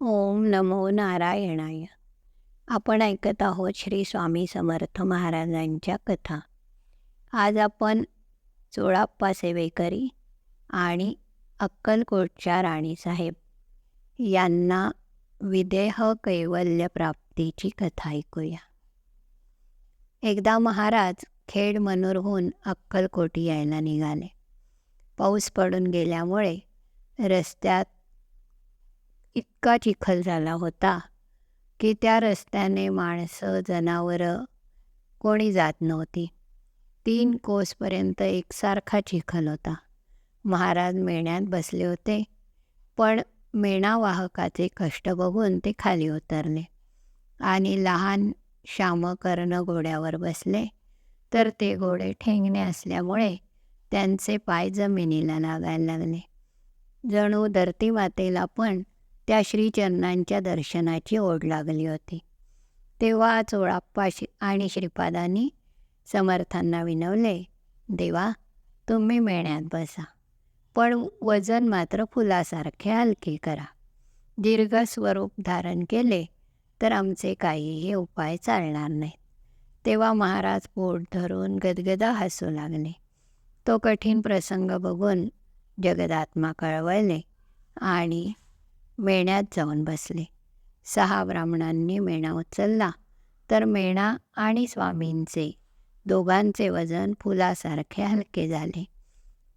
ओम नमो नारायणाय. आपण ऐकत आहोत श्री स्वामी समर्थ महाराजांच्या कथा. आज आपण चोळाप्पा सेवेकरी आणि अक्कलकोटच्या राणीसाहेब यांना विदेह कैवल्य प्राप्तीची कथा ऐकूया. एकदा महाराज खेड मनोरहून अक्कलकोटी यायला निघाले. पाऊस पडून गेल्यामुळे रस्त्यात इतका चिखल झाला होता की त्या रस्त्याने माणसं जनावरं कोणी जात नव्हती. तीन कोसपर्यंत एकसारखा चिखल होता. महाराज मेण्यात बसले होते पण मेणावाहकाचे कष्ट बघून ते खाली उतरले आणि लहान श्यामकर्ण घोड्यावर बसले. तर ते घोडे ठेंगणे असल्यामुळे त्यांचे पाय जमिनीला लागायला लागले. जणू धरती मातेला पण त्या श्रीचरणांच्या दर्शनाची ओढ लागली होती. तेव्हा चोळाप्पा श्री आणि श्रीपादांनी समर्थांना विनवले देवा तुम्ही मेण्यात बसा. पण वजन मात्र फुलासारखे हलके करा. दीर्घ स्वरूप धारण केले तर आमचे काहीही उपाय चालणार नाहीत. तेव्हा महाराज पोट धरून गदगदा हसू लागले. तो कठीण प्रसंग बघून जगदात्मा कळवळले आणि मेण्यात जाऊन बसले. सहा ब्राह्मणांनी मेणा उचलला. तर मेणा आणि स्वामींचे दोघांचे वजन फुलासारखे हलके झाले.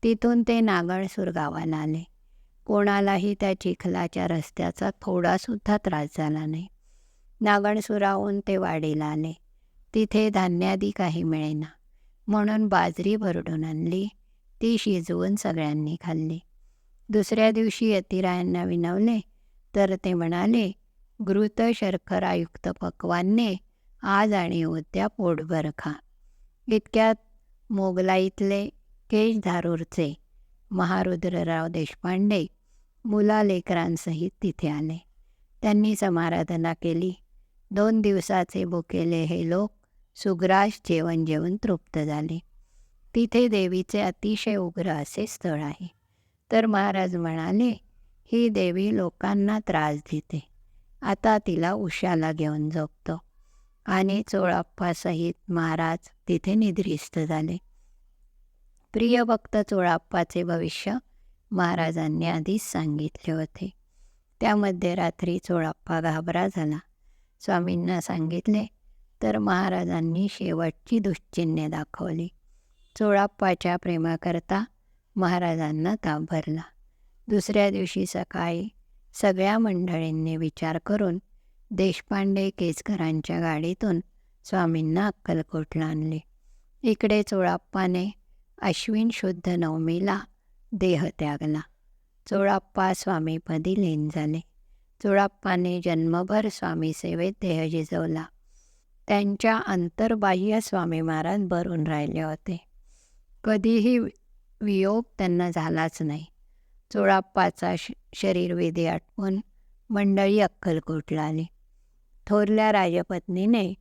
तिथून ते नागणसूर गावाला आले. कोणालाही त्या चिखलाच्या रस्त्याचा थोडासुद्धा त्रास झाला नाही. नागणसुराहून ते वाडीला आले. तिथे धान्यादी काही मिळेना. म्हणून बाजरी भरडून आणली. ती शिजवून सगळ्यांनी खाल्ली. दुसऱ्या दिवशी यतिरायांना विनवले तर ते म्हणाले घृत शर्करायुक्त पक्वान्ने आज आणि उद्या पोटभर खा. इतक्यात मोगलाईतले केश धारूरचे महारुद्रराव देशपांडे मुलालेकरांसहित तिथे आले. त्यांनी समाराधना केली. दोन दिवसाचे भुकेले हे लोक सुग्रास जेवण जेवून तृप्त झाले. तिथे देवीचे अतिशय उग्र असे स्थळ आहे. तर महाराज म्हणाले ही देवी लोकांना त्रास देते. आता तिला उशाला घेऊन झोपतो. आणि चोळाप्पासहित महाराज तिथे निद्रिस्त झाले. प्रिय भक्त चोळाप्पाचे भविष्य महाराजांनी आधीच सांगितले होते. त्यामध्ये रात्री चोळाप्पा घाबरा झाला. स्वामींना सांगितले तर महाराजांनी शेवटची दुश्चिन्हे दाखवली. चोळाप्पाच्या प्रेमाकरता महाराजांना ताप भरला. दुसऱ्या दिवशी सकाळी सगळ्या मंडळींनी विचार करून देशपांडे केसकरांच्या गाडीतून स्वामींना अक्कलकोटला आणले. इकडे चोळाप्पाने अश्विन शुद्ध नवमीला देह त्यागला. चोळाप्पा स्वामीपदी लीन झाले. चोळाप्पाने जन्मभर स्वामी सेवेत देह जिजवला. त्यांच्या अंतर्बाह्य स्वामी महाराज भरून राहिले होते. कधीही वियोग त्यांना झालाच नाही. चोळाप्पाचा श शरीरवेदी आटपून मंडळी अक्कलकोटला आली. थोरल्या राजपत्नीने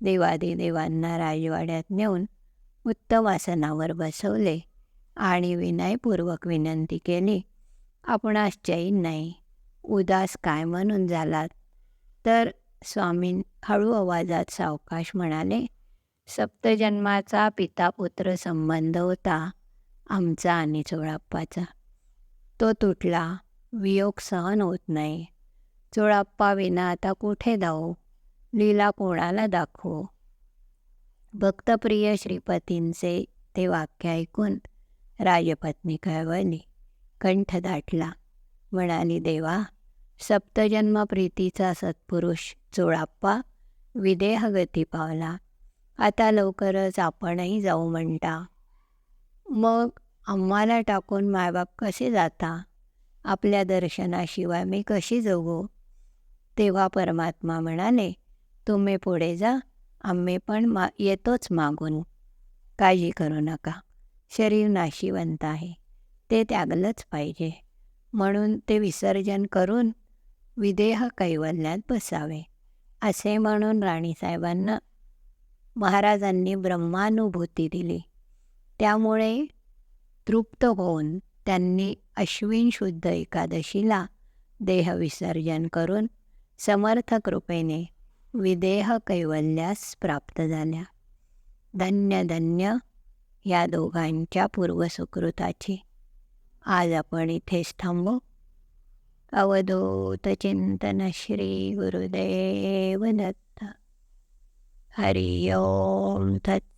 देवादिदेवांना राजवाड्यात नेऊन उत्तम आसनावर बसवले आणि विनयपूर्वक विनंती केली आपणास चैन नाही. उदास काय म्हणून झालात? तर स्वामी हळू आवाजात सावकाश म्हणाले सप्तजन्माचा पिता पुत्र संबंध होता आमचा आणि चोळाप्पाचा तो तुटला. वियोग सहन होत नाही. चोळाप्पा विना आता कुठे जाऊ? लीला कोणाला दाखवू? भक्तप्रिय श्रीपतींचे ते वाक्य ऐकून राजपत्नी कळवली कंठ दाटला. म्हणाली देवा सप्तजन्म प्रीतीचा सत्पुरुष चोळाप्पा विदेहगती पावला. आता लवकरच आपणही जाऊ म्हणता. मग आम्हाला टाकून मायबाप कसे जाता? आपल्या दर्शनाशिवाय मी कशी जगू? तेव्हा परमात्मा म्हणाले तुम्ही पुढे जा आम्ही पण मा येतोच मागून. काळजी करू नका. शरीर नाशिवंत आहे. ते त्यागलंच पाहिजे म्हणून ते विसर्जन करून विदेह कैवल्यात बसावे. असे म्हणून राणीसाहेबांना महाराजांनी ब्रह्मानुभूती दिली. त्यामुळे तृप्त होऊन त्यांनी अश्विन शुद्ध एकादशीला देहविसर्जन करून समर्थ कृपेने विदेह कैवल्यास प्राप्त झाल्या. धन्य धन्य या दोघांच्या पूर्वसुकृताची. आज आपण इथेच थांबू. अवधूत चिंतन श्री गुरुदेव दत्त. हरि ओम तत्